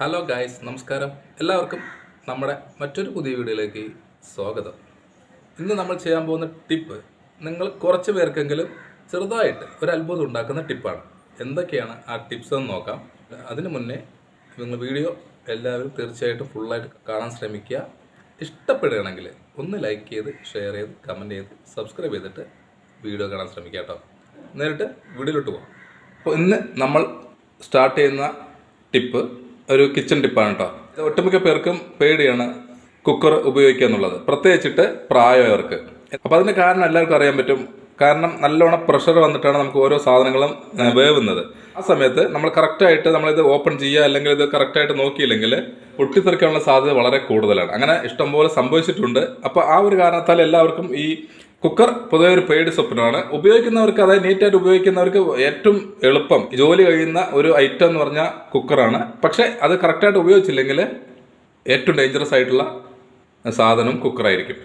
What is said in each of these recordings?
Hello guys നമസ്കാരം. എല്ലാവർക്കും നമ്മുടെ മറ്റൊരു പുതിയ വീഡിയോയിലേക്ക് സ്വാഗതം. ഇന്ന് നമ്മൾ ചെയ്യാൻ പോകുന്ന ടിപ്പ് നിങ്ങൾ കുറച്ച് പേർക്കെങ്കിലും ചെറുതായിട്ട് ഒരു അത്ഭുതം ഉണ്ടാക്കുന്ന ടിപ്പാണ്. എന്തൊക്കെയാണ് ആ ടിപ്സ് എന്ന് നോക്കാം. അതിന് മുന്നേ നിങ്ങൾ വീഡിയോ എല്ലാവരും തീർച്ചയായിട്ടും ഫുള്ളായിട്ട് കാണാൻ ശ്രമിക്കുക. ഇഷ്ടപ്പെടുകയാണെങ്കിൽ ഒന്ന് ലൈക്ക് ചെയ്ത് ഷെയർ ചെയ്ത് കമന്റ് ചെയ്ത് സബ്സ്ക്രൈബ് ചെയ്തിട്ട് വീഡിയോ കാണാൻ ശ്രമിക്കുക കേട്ടോ. നേരിട്ട് വീഡിയോയിലോട്ട് പോകാം അപ്പോൾ ഇന്ന് നമ്മൾ സ്റ്റാർട്ട് ചെയ്യുന്ന ടിപ്പ് ഒരു കിച്ചൺ ടിപ്പാണ് കേട്ടോ ഒട്ടുമിക്ക പേർക്കും പേടിയാണ് കുക്കർ ഉപയോഗിക്കുക എന്നുള്ളത്. പ്രത്യേകിച്ചിട്ട് പ്രായമായവർക്ക്. അപ്പോൾ അതിന്റെ കാരണം എല്ലാവർക്കും അറിയാൻ പറ്റും. കാരണം നല്ലോണം പ്രഷർ വന്നിട്ടാണ് നമുക്ക് ഓരോ സാധനങ്ങളും വേവുന്നത്. ആ സമയത്ത് നമ്മൾ കറക്റ്റായിട്ട് നമ്മളിത് ഓപ്പൺ ചെയ്യുക അല്ലെങ്കിൽ ഇത് കറക്റ്റായിട്ട് നോക്കിയില്ലെങ്കിൽ പൊട്ടിത്തെറിക്കാനുള്ള സാധ്യത വളരെ കൂടുതലാണ്. അങ്ങനെ ഇഷ്ടംപോലെ സംഭവിച്ചിട്ടുണ്ട്. അപ്പോൾ ആ ഒരു കാരണത്താൽ എല്ലാവർക്കും ഈ കുക്കർ പൊതുവെ ഒരു പേടി സ്വപ്നമാണ്. ഉപയോഗിക്കുന്നവർക്ക് അതായത് നീറ്റായിട്ട് ഉപയോഗിക്കുന്നവർക്ക് ഏറ്റവും എളുപ്പം ജോലി കഴിയുന്ന ഒരു ഐറ്റം എന്ന് പറഞ്ഞാൽ കുക്കറാണ്. പക്ഷേ അത് കറക്റ്റായിട്ട് ഉപയോഗിച്ചില്ലെങ്കിൽ ഏറ്റവും ഡേഞ്ചറസ് ആയിട്ടുള്ള സാധനം കുക്കറായിരിക്കും.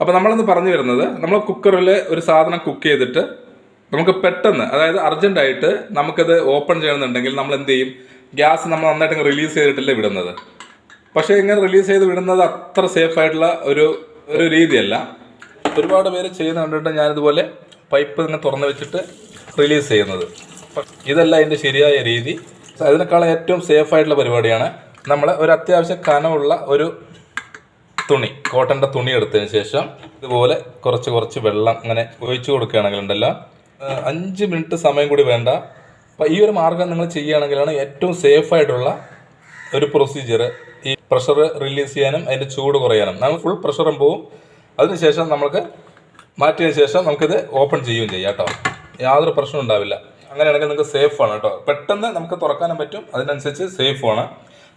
അപ്പോൾ നമ്മളിന്ന് പറഞ്ഞു വരുന്നത് നമ്മൾ കുക്കറിൽ ഒരു സാധനം കുക്ക് ചെയ്തിട്ട് നമുക്ക് പെട്ടെന്ന് അതായത് അർജന്റായിട്ട് നമുക്കത് ഓപ്പൺ ചെയ്യണമെന്നുണ്ടെങ്കിൽ നമ്മൾ എന്ത് ചെയ്യും? ഗ്യാസ് നമ്മൾ നന്നായിട്ട് റിലീസ് ചെയ്തിട്ടല്ലേ വിടുന്നത്. പക്ഷേ ഇങ്ങനെ റിലീസ് ചെയ്ത് വിടുന്നത് അത്ര സേഫ് ആയിട്ടുള്ള ഒരു ഒരു രീതിയല്ല. ഒരുപാട് പേര് ചെയ്യുന്ന കണ്ടിട്ട് ഞാനിതുപോലെ പൈപ്പ് തന്നെ തുറന്ന് വെച്ചിട്ട് റിലീസ് ചെയ്യുന്നത്. ഇതല്ല അതിന്റെ ശരിയായ രീതി. അതിനേക്കാളും ഏറ്റവും സേഫ് ആയിട്ടുള്ള പരിപാടിയാണ് നമ്മൾ ഒരു അത്യാവശ്യം കനമുള്ള ഒരു തുണി കോട്ടന്റെ തുണി എടുത്തതിന് ശേഷം ഇതുപോലെ കുറച്ച് കുറച്ച് വെള്ളം അങ്ങനെ ഒഴിച്ചു കൊടുക്കുകയാണെങ്കിൽ ഉണ്ടല്ലോ. അഞ്ച് മിനിറ്റ് സമയം കൂടി വേണ്ട. അപ്പം ഈ ഒരു മാർഗം നിങ്ങൾ ചെയ്യുകയാണെങ്കിലാണ് ഏറ്റവും സേഫ് ആയിട്ടുള്ള ഒരു പ്രൊസീജിയർ ഈ പ്രഷർ റിലീസ് ചെയ്യാനും അതിന്റെ ചൂട് കുറയാനും. നമ്മൾ ഫുൾ പ്രഷറും പോവും. അതിനുശേഷം നമുക്ക് മാറ്റിയതിന് ശേഷം നമുക്കിത് ഓപ്പൺ ചെയ്യുകയും ചെയ്യാം കേട്ടോ. യാതൊരു പ്രശ്നം ഉണ്ടാവില്ല. അങ്ങനെയാണെങ്കിൽ നിങ്ങൾക്ക് സേഫ് ആണ് കേട്ടോ. പെട്ടെന്ന് നമുക്ക് തുറക്കാനും പറ്റും. അതിനനുസരിച്ച് സേഫ് ആണ്.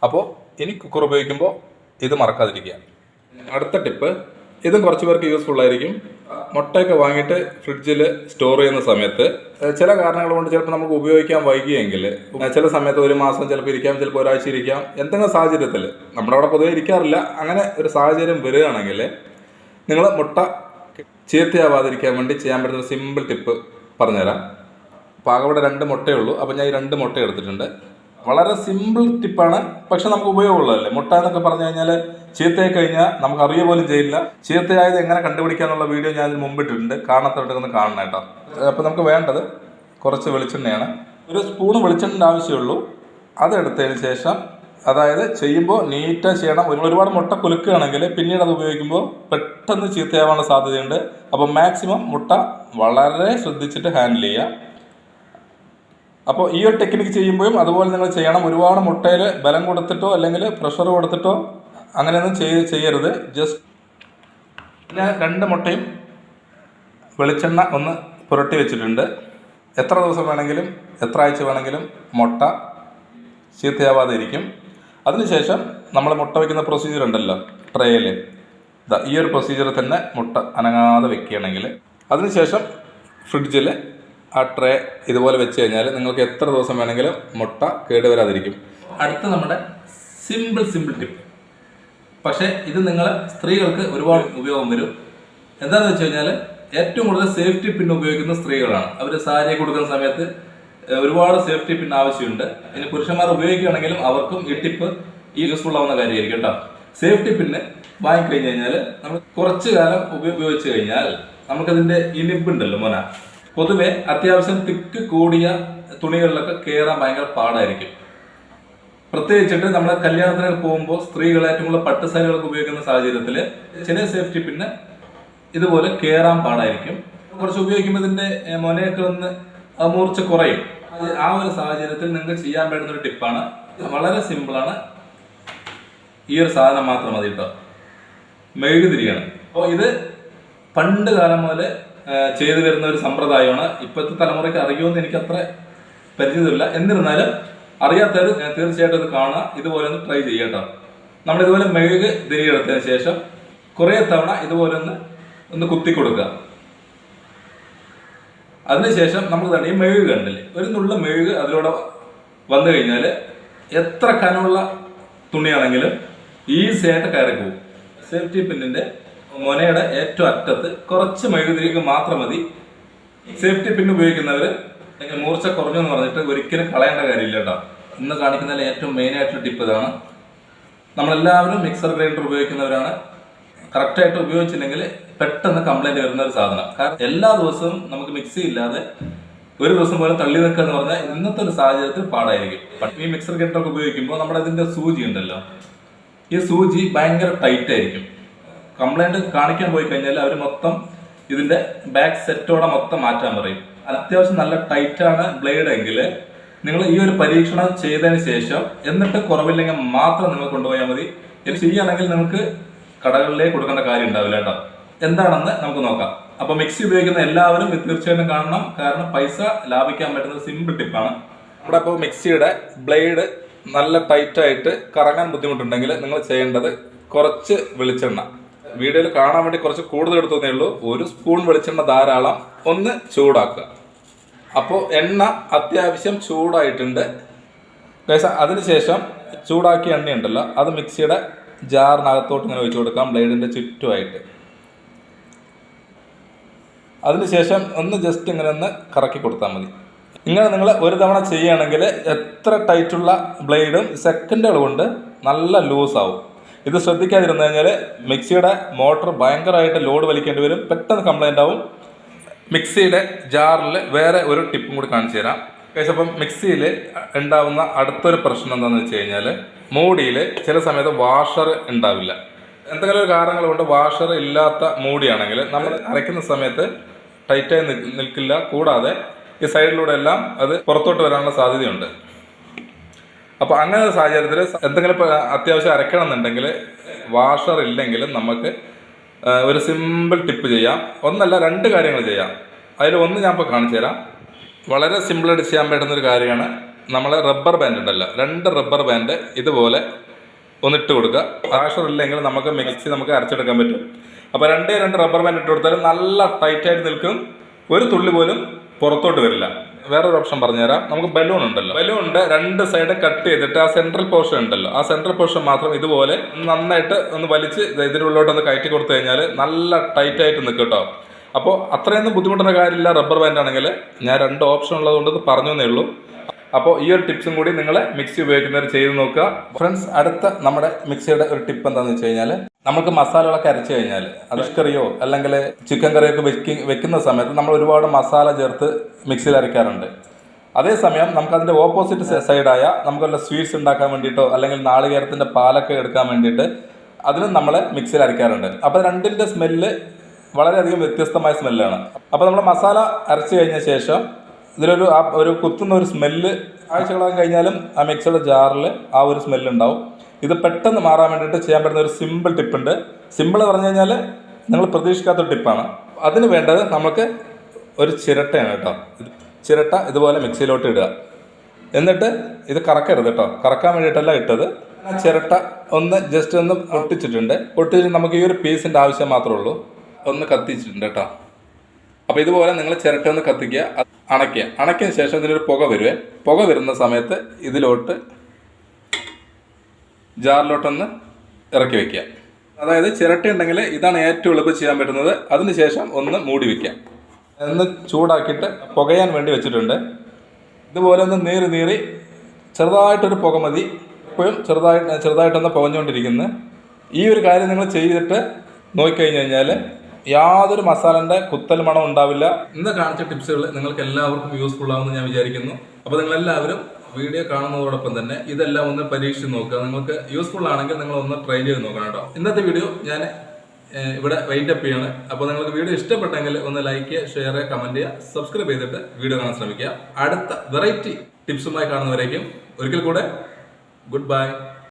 അപ്പോൾ ഇനി കുക്കർ ഉപയോഗിക്കുമ്പോൾ ഇത് മറക്കാതിരിക്കുക. അടുത്ത ടിപ്പ് ഇതും കുറച്ച് പേർക്ക് യൂസ്ഫുൾ ആയിരിക്കും. മുട്ടയൊക്കെ വാങ്ങിയിട്ട് ഫ്രിഡ്ജിൽ സ്റ്റോർ ചെയ്യുന്ന സമയത്ത് ചില കാരണങ്ങൾ കൊണ്ട് ചിലപ്പോൾ നമുക്ക് ഉപയോഗിക്കാൻ വൈകിയെങ്കിൽ ചില സമയത്ത് ഒരു മാസം ചിലപ്പോൾ ഇരിക്കാം ചിലപ്പോൾ ഒരാഴ്ച ഇരിക്കാം. എന്തെങ്കിലും സാഹചര്യത്തിൽ നമ്മുടെ അവിടെ പൊതുവെ ഇരിക്കാറില്ല. അങ്ങനെ ഒരു സാഹചര്യം വരികയാണെങ്കിൽ നിങ്ങൾ മുട്ട ചീത്തയാവാതിരിക്കാൻ വേണ്ടി ചെയ്യാൻ പറ്റുന്ന സിമ്പിൾ ടിപ്പ് പറഞ്ഞുതരാം. അവിടെ രണ്ട് മുട്ടയേ ഉള്ളൂ അപ്പോൾ ഞാൻ ഈ രണ്ട് മുട്ട എടുത്തിട്ടുണ്ട്. വളരെ സിമ്പിൾ ടിപ്പാണ് പക്ഷെ നമുക്ക് ഉപയോഗമുള്ളതല്ലേ? മുട്ട എന്നൊക്കെ പറഞ്ഞു കഴിഞ്ഞാൽ ചീത്തയായി കഴിഞ്ഞാൽ നമുക്ക് അറിയ പോലും ചെയ്യില്ല. ചീത്തയായത് എങ്ങനെ കണ്ടുപിടിക്കാന്നുള്ള വീഡിയോ ഞാൻ ഇതിന് മുമ്പിട്ടിട്ടുണ്ട് കാണാത്തവരുടെ കാണണം കേട്ടോ. അപ്പോൾ നമുക്ക് വേണ്ടത് കുറച്ച് വെളിച്ചെണ്ണയാണ്. ഒരു സ്പൂൺ വെളിച്ചെണ്ണ ആവശ്യമുള്ളൂ. അതെടുത്തതിന് ശേഷം അതായത് ചെയ്യുമ്പോൾ നീറ്റാ ചെയ്യണം. ഒരു- ഒരുപാട് മുട്ട കുലുക്കുകയാണെങ്കിൽ പിന്നീട് അത് ഉപയോഗിക്കുമ്പോൾ പെട്ടെന്ന് ചീത്തയാവാനുള്ള സാധ്യതയുണ്ട്. അപ്പോൾ മാക്സിമം മുട്ട വളരെ ശ്രദ്ധിച്ചിട്ട് ഹാൻഡിൽ ചെയ്യുക. അപ്പോൾ ഈ ഒരു ടെക്നിക്ക് ചെയ്യുമ്പോഴും അതുപോലെ നിങ്ങൾ ചെയ്യണം. ഒരുപാട് മുട്ടയിൽ ബലം കൊടുത്തിട്ടോ അല്ലെങ്കിൽ പ്രഷർ കൊടുത്തിട്ടോ അങ്ങനെയൊന്നും ചെയ്ത് ചെയ്യരുത്. ജസ്റ്റ് ഞാൻ രണ്ട് മുട്ടയും വെളിച്ചെണ്ണ ഒന്ന് പുരട്ടി വെച്ചിട്ടുണ്ട്. എത്ര ദിവസം വേണമെങ്കിലും എത്ര ആഴ്ച വേണമെങ്കിലും മുട്ട ചീത്തയാവാതെ ഇരിക്കും അതിനുശേഷം നമ്മൾ മുട്ട വയ്ക്കുന്ന പ്രൊസീജിയർ ഉണ്ടല്ലോ ട്രേയിൽ ഈ ഒരു പ്രൊസീജിയർ തന്നെ മുട്ട അനങ്ങാതെ വെക്കുകയാണെങ്കിൽ അതിനുശേഷം ഫ്രിഡ്ജിൽ ആ ട്രേ ഇതുപോലെ വെച്ച് കഴിഞ്ഞാൽ നിങ്ങൾക്ക് എത്ര ദിവസം വേണമെങ്കിലും മുട്ട കേടുവരാതിരിക്കും. അടുത്ത നമ്മുടെ സിമ്പിൾ സിമ്പിൾ ടിപ്പ് പക്ഷേ ഇത് നിങ്ങൾ സ്ത്രീകൾക്ക് ഒരുപാട് ഉപയോഗം വരും. എന്താണെന്ന് വെച്ച് കഴിഞ്ഞാൽ ഏറ്റവും കൂടുതൽ സേഫ്റ്റി പിൻ ഉപയോഗിക്കുന്ന സ്ത്രീകളാണ്. അവർ സാരി കൊടുക്കുന്ന സമയത്ത് ഒരുപാട് സേഫ്റ്റി പിൻ ആവശ്യമുണ്ട്. ഇനി പുരുഷന്മാർ ഉപയോഗിക്കുകയാണെങ്കിലും അവർക്കും ഈ ടിപ്പ് ഈ യൂസ്ഫുൾ ആവുന്ന കാര്യമായിരിക്കും കേട്ടോ. സേഫ്റ്റി പിന്ന് വാങ്ങിക്കഴിഞ്ഞ് കഴിഞ്ഞാൽ നമ്മൾ കുറച്ചു കാലം ഉപയോഗിച്ചു കഴിഞ്ഞാൽ നമുക്കതിന്റെ ഈ ഉണ്ടല്ലോ മോന. പൊതുവെ അത്യാവശ്യം തിക്ക് കൂടിയ തുണികളിലൊക്കെ കയറാൻ ഭയങ്കര പാടായിരിക്കും. പ്രത്യേകിച്ചിട്ട് നമ്മുടെ കല്യാണത്തിനൊക്കെ പോകുമ്പോൾ സ്ത്രീകൾ ഏറ്റവും കൂടുതൽ പട്ടുസാരികളൊക്കെ ഉപയോഗിക്കുന്ന സാഹചര്യത്തിൽ ചില സേഫ്റ്റി പിന്നെ ഇതുപോലെ കയറാൻ പാടായിരിക്കും. കുറച്ച് ഉപയോഗിക്കുമ്പോൾ ഇതിന്റെ മൊനയൊക്കെ ഒന്ന് ആ മൂർച്ച കുറയും. ആ ഒരു സാഹചര്യത്തിൽ നിങ്ങൾക്ക് ചെയ്യാൻ പറ്റുന്ന ഒരു ടിപ്പാണ്. വളരെ സിമ്പിളാണ് ഈ ഒരു സാധനം മാത്രം മതി കേട്ടോ മെഴുകുതിരിയാണ്. അപ്പോൾ ഇത് പണ്ട് കാലം മുതൽ ചെയ്തു വരുന്ന ഒരു സമ്പ്രദായമാണ്. ഇപ്പോഴത്തെ തലമുറയ്ക്ക് അറിയുമെന്ന് എനിക്ക് അത്ര പരിചയമില്ല. എന്നിരുന്നാലും അറിയാത്തവർ തീർച്ചയായിട്ടും ഇത് കാണുക. ഇതുപോലെ ഒന്ന് ട്രൈ ചെയ്യുക കേട്ടോ നമ്മൾ ഇതുപോലെ മെഴുക് തിരികെടുത്തതിന് ശേഷം കുറേ തവണ ഇതുപോലെ ഒന്ന് ഒന്ന് കുത്തി കൊടുക്കുക അതിനുശേഷം നമുക്ക് തന്നെ ഈ മെഴുക് കണ്ടില്ലേ? ഒരു നുള്ള മെഴുക് അതിലൂടെ വന്നു കഴിഞ്ഞാൽ എത്ര കനമുള്ള തുണിയാണെങ്കിലും ഈസി ആയിട്ട് കയറി പോകും. സേഫ്റ്റി പിന്നിന്റെ മുനയുടെ ഏറ്റവും അറ്റത്ത് കുറച്ച് മെഴുകുതിരിക്ക് മാത്രം മതി. സേഫ്റ്റി പിൻ ഉപയോഗിക്കുന്നവർ അല്ലെങ്കിൽ മൂർച്ച കുറഞ്ഞു എന്ന് പറഞ്ഞിട്ട് ഒരിക്കലും കളയേണ്ട കാര്യമില്ല കേട്ടോ. ഇന്ന് കാണിക്കുന്നതിൽ ഏറ്റവും മെയിൻ ആയിട്ടുള്ള ടിപ്പ് ഇതാണ്. നമ്മളെല്ലാവരും മിക്സർ ഗ്രൈൻഡർ ഉപയോഗിക്കുന്നവരാണ്. കറക്റ്റായിട്ട് ഉപയോഗിച്ചില്ലെങ്കിൽ പെട്ടെന്ന് കംപ്ലൈന്റ് വരുന്ന ഒരു സാധനം. കാരണം എല്ലാ ദിവസവും നമുക്ക് മിക്സി ഇല്ലാതെ ഒരു ദിവസം പോലും തള്ളി നിൽക്കുക എന്ന് പറഞ്ഞാൽ ഇന്നത്തെ ഒരു സാഹചര്യത്തിൽ പാടായിരിക്കും. ഈ മിക്സർ കെട്ടൊക്കെ ഉപയോഗിക്കുമ്പോൾ നമ്മുടെ ഇതിന്റെ സൂചി ഉണ്ടല്ലോ. ഈ സൂചി ഭയങ്കര ടൈറ്റ് ആയിരിക്കും. കംപ്ലൈന്റ് കാണിക്കാൻ പോയി കഴിഞ്ഞാൽ അവർ മൊത്തം ഇതിന്റെ ബാക്ക് സെറ്റോടെ മൊത്തം മാറ്റാൻ പറയും. അത്യാവശ്യം നല്ല ടൈറ്റ് ആണ് ബ്ലേഡ് എങ്കിൽ നിങ്ങൾ ഈ ഒരു പരീക്ഷണം ചെയ്തതിന് ശേഷം എന്നിട്ട് കുറവില്ലെങ്കിൽ മാത്രം നിങ്ങൾ കൊണ്ടുപോയാൽ മതി. ചെയ്യുകയാണെങ്കിൽ നിങ്ങൾക്ക് കടകളിലേക്ക് കൊടുക്കേണ്ട കാര്യം ഉണ്ടാവില്ല കേട്ടോ. എന്താണെന്ന് നമുക്ക് നോക്കാം. അപ്പൊ മിക്സി ഉപയോഗിക്കുന്ന എല്ലാവരും തീർച്ചയായിട്ടും കാണണം. കാരണം പൈസ ലാഭിക്കാൻ പറ്റുന്ന സിമ്പിൾ ടിപ്പാണ് ഇവിടെ ഇപ്പോൾ മിക്സിയുടെ ബ്ലേഡ് നല്ല ടൈറ്റായിട്ട് കറങ്ങാൻ ബുദ്ധിമുട്ടുണ്ടെങ്കിൽ നിങ്ങൾ ചെയ്യേണ്ടത് കുറച്ച് വെളിച്ചെണ്ണ. വീഡിയോയിൽ കാണാൻ വേണ്ടി കുറച്ച് കൂടുതൽ എടുത്തതേ ഉള്ളൂ. ഒരു സ്പൂൺ വെളിച്ചെണ്ണ ധാരാളം ഒന്ന് ചൂടാക്കുക. അപ്പോൾ എണ്ണ അത്യാവശ്യം ചൂടായിട്ടുണ്ട്. അതിനുശേഷം ചൂടാക്കിയ എണ്ണയുണ്ടല്ലോ അത് മിക്സിയുടെ ജാറിനകത്തോട്ട് ഇങ്ങനെ ഒഴിച്ചു കൊടുക്കാം ബ്ലേഡിന്റെ ചുറ്റുമായിട്ട്. അതിനുശേഷം ഒന്ന് ജസ്റ്റ് ഇങ്ങനെ ഒന്ന് കറക്കി കൊടുത്താൽ മതി. ഇങ്ങനെ നിങ്ങൾ ഒരു തവണ ചെയ്യുകയാണെങ്കിൽ എത്ര ടൈറ്റുള്ള ബ്ലേഡും സെക്കൻഡുകൾ കൊണ്ട് നല്ല ലൂസ് ആവും. ഇത് ശ്രദ്ധിക്കാതിരുന്നു കഴിഞ്ഞാൽ മിക്സിയുടെ മോട്ടർ ഭയങ്കരമായിട്ട് ലോഡ് വലിക്കേണ്ടി വരും. പെട്ടെന്ന് കംപ്ലൈന്റ് ആവും. മിക്സിയുടെ ജാറിൽ വേറെ ഒരു ടിപ്പും കൂടി കാണിച്ചു തരാം. ഏകദേശം അപ്പം മിക്സിയിൽ ഉണ്ടാവുന്ന അടുത്തൊരു പ്രശ്നം എന്താണെന്ന് വെച്ച് കഴിഞ്ഞാൽ മൂടിയിൽ ചില സമയത്ത് വാഷർ ഉണ്ടാവില്ല. എന്തെങ്കിലും ഒരു കാരണങ്ങൾ കൊണ്ട് വാഷർ ഇല്ലാത്ത മൂടിയാണെങ്കിൽ നമ്മൾ അരയ്ക്കുന്ന സമയത്ത് ടൈറ്റായി നിൽക്കില്ല. കൂടാതെ ഈ സൈഡിലൂടെ എല്ലാം അത് പുറത്തോട്ട് വരാനുള്ള സാധ്യതയുണ്ട്. അപ്പോൾ അങ്ങനെ സാഹചര്യത്തിൽ എന്തെങ്കിലും അത്യാവശ്യം അരക്കണം എന്നുണ്ടെങ്കിൽ വാഷർ ഇല്ലെങ്കിലും നമുക്ക് ഒരു സിമ്പിൾ ടിപ്പ് ചെയ്യാം. ഒന്നല്ല രണ്ട് കാര്യങ്ങൾ ചെയ്യാം. അതിൽ ഒന്ന് ഞാൻ ഇപ്പോൾ കാണിച്ചു തരാം. വളരെ സിമ്പിളായിട്ട് ചെയ്യാൻ പറ്റുന്ന ഒരു കാര്യമാണ് നമ്മളെ റബ്ബർ ബാൻഡ് ഉണ്ടല്ലോ. രണ്ട് റബ്ബർ ബാൻഡ് ഇതുപോലെ ഒന്നിട്ട് കൊടുക്കുക. വാഷർ ഇല്ലെങ്കിൽ നമുക്ക് മിക്സി നമുക്ക് അരച്ചെടുക്കാൻ പറ്റും. അപ്പോൾ രണ്ടേ രണ്ട് റബ്ബർ ബാൻഡ് ഇട്ട് കൊടുത്താൽ നല്ല ടൈറ്റായിട്ട് നിൽക്കും. ഒരു തുള്ളി പോലും പുറത്തോട്ട് വരില്ല. വേറൊരു ഓപ്ഷൻ പറഞ്ഞുതരാം. നമുക്ക് ബലൂൺ ഉണ്ടല്ലോ. ബലൂൺ ഉണ്ട്. രണ്ട് സൈഡ് കട്ട് ചെയ്തിട്ട് ആ സെൻട്രൽ പോർഷൻ ഉണ്ടല്ലോ. ആ സെൻട്രൽ പോർഷൻ മാത്രം ഇതുപോലെ നന്നായിട്ട് ഒന്ന് വലിച്ച് ഇതിനുള്ളിലോട്ട് ഒന്ന് കയറ്റി കൊടുത്തു കഴിഞ്ഞാൽ നല്ല ടൈറ്റായിട്ട് നിൽക്കും കേട്ടോ. അപ്പോൾ അത്രയൊന്നും ബുദ്ധിമുട്ടുന്ന കാര്യമില്ല. റബ്ബർ ബാൻഡ് ആണെങ്കിൽ ഞാൻ രണ്ട് ഓപ്ഷൻ ഉള്ളതുകൊണ്ട് പറഞ്ഞു എന്നേ ഉള്ളൂ. അപ്പോൾ ഈ ഒരു ടിപ്സും കൂടി നിങ്ങൾ മിക്സി ഉപയോഗിക്കുന്നവർ ചെയ്ത് നോക്കുക. ഫ്രണ്ട്സ് അടുത്ത നമ്മുടെ മിക്സിയുടെ ഒരു ടിപ്പ് എന്താണെന്ന് വെച്ച് കഴിഞ്ഞാൽ നമുക്ക് മസാലകളൊക്കെ അരച്ചു കഴിഞ്ഞാൽ ഫിഷ് കറിയോ അല്ലെങ്കിൽ ചിക്കൻ കറിയൊക്കെ വെക്കി വെക്കുന്ന സമയത്ത് നമ്മൾ ഒരുപാട് മസാല ചേർത്ത് മിക്സിയിൽ അരയ്ക്കാറുണ്ട് അതേസമയം നമുക്ക് അതിന്റെ ഓപ്പോസിറ്റ് സൈഡായ നമുക്ക് വല്ല സ്വീറ്റ്സ് ഉണ്ടാക്കാൻ വേണ്ടിയിട്ടോ അല്ലെങ്കിൽ നാളികേരത്തിന്റെ പാലൊക്കെ എടുക്കാൻ വേണ്ടിയിട്ട് അതിനും നമ്മൾ മിക്സിയിൽ അരയ്ക്കാറുണ്ട് അപ്പോൾ രണ്ടിന്റെ സ്മെല്ല് വളരെയധികം വ്യത്യസ്തമായ സ്മെല്ലാണ്. അപ്പോൾ നമ്മൾ മസാല അരച്ച് കഴിഞ്ഞ ശേഷം ഇതിലൊരു ആ ഒരു കുത്തുന്ന ഒരു സ്മെല്ല് ആഴ്ചകളാകും കഴിഞ്ഞാലും ആ മിക്സിയുടെ ജാറിൽ ആ ഒരു സ്മെല്ല് ഉണ്ടാവും ഇത് പെട്ടെന്ന് മാറാൻ വേണ്ടിയിട്ട് ചെയ്യാൻ പറ്റുന്ന ഒരു സിമ്പിൾ ടിപ്പുണ്ട്. സിമ്പിൾ പറഞ്ഞു കഴിഞ്ഞാൽ നിങ്ങൾ പ്രതീക്ഷിക്കാത്ത ഒരു ടിപ്പാണ്. അതിന് വേണ്ടത് നമുക്ക് ഒരു ചിരട്ടയാണ് കേട്ടോ. ചിരട്ട ഇതുപോലെ മിക്സിയിലോട്ട് ഇടുക. എന്നിട്ട് ഇത് കറക്കരുത് കേട്ടോ. കറക്കാൻ വേണ്ടിയിട്ടല്ല ഇട്ടത്. ആ ചിരട്ട ഒന്ന് ജസ്റ്റ് ഒന്ന് പൊട്ടിച്ചിട്ടുണ്ട്. പൊട്ടിച്ചിട്ട് നമുക്ക് ഈ ഒരു പീസിന്റെ ആവശ്യം മാത്രമേ ഉള്ളൂ. ഒന്ന് കത്തിച്ചിട്ടുണ്ട് കേട്ടോ. അപ്പോൾ ഇതുപോലെ നിങ്ങൾ ചിരട്ട ഒന്ന് കത്തിക്കുക. അണയ്ക്കുക. അണയ്ക്കിയതിന് ശേഷം ഇതിലൊരു പുക വരുവേ. പുക വരുന്ന സമയത്ത് ഇതിലോട്ട് ജാറിലോട്ടൊന്ന് ഇറക്കി വെക്കുക. അതായത് ചിരട്ട ഉണ്ടെങ്കിൽ ഇതാണ് ഏറ്റവും എളുപ്പം ചെയ്യാൻ പറ്റുന്നത്. അതിനുശേഷം ഒന്ന് മൂടി വെക്കാം ഒന്ന് ചൂടാക്കിയിട്ട് പുകയാൻ വേണ്ടി വെച്ചിട്ടുണ്ട്. ഇതുപോലെ ഒന്ന് നീറി നീറി ചെറുതായിട്ടൊരു പുക മതി. ഇപ്പോഴും ചെറുതായിട്ട് ചെറുതായിട്ടൊന്ന് പുകഞ്ഞുകൊണ്ടിരിക്കുന്നത് ഈ ഒരു കാര്യം നിങ്ങൾ ചെയ്തിട്ട് നോക്കിക്കഴിഞ്ഞ് കഴിഞ്ഞാൽ യാതൊരു മസാലന്റെ കുത്തൽ മണം ഉണ്ടാവില്ല. ഇന്ന് കാണിച്ച ടിപ്സുകൾ നിങ്ങൾക്ക് എല്ലാവർക്കും യൂസ്ഫുൾ ആവുമെന്ന് ഞാൻ വിചാരിക്കുന്നു. അപ്പോൾ നിങ്ങൾ എല്ലാവരും വീഡിയോ കാണുന്നതോടൊപ്പം തന്നെ ഇതെല്ലാം ഒന്ന് പരീക്ഷിച്ച് നോക്കുക. നിങ്ങൾക്ക് യൂസ്ഫുൾ ആണെങ്കിൽ നിങ്ങൾ ഒന്ന് ട്രൈ ചെയ്ത് നോക്കണം കേട്ടോ. ഇന്നത്തെ വീഡിയോ ഞാൻ ഇവിടെ വെയിറ്റ് അപ്പ് ചെയ്യാണ്. അപ്പോൾ നിങ്ങൾക്ക് വീഡിയോ ഇഷ്ടപ്പെട്ടെങ്കിൽ ഒന്ന് ലൈക്ക് ചെയ്യുക ഷെയർ ചെയ്യുക കമന്റ് ചെയ്യുക സബ്സ്ക്രൈബ് ചെയ്തിട്ട് വീഡിയോ കാണാൻ ശ്രമിക്കുക. അടുത്ത വെറൈറ്റി ടിപ്സുമായി കാണുന്നവരേക്കും ഒരിക്കൽ കൂടെ ഗുഡ് ബൈ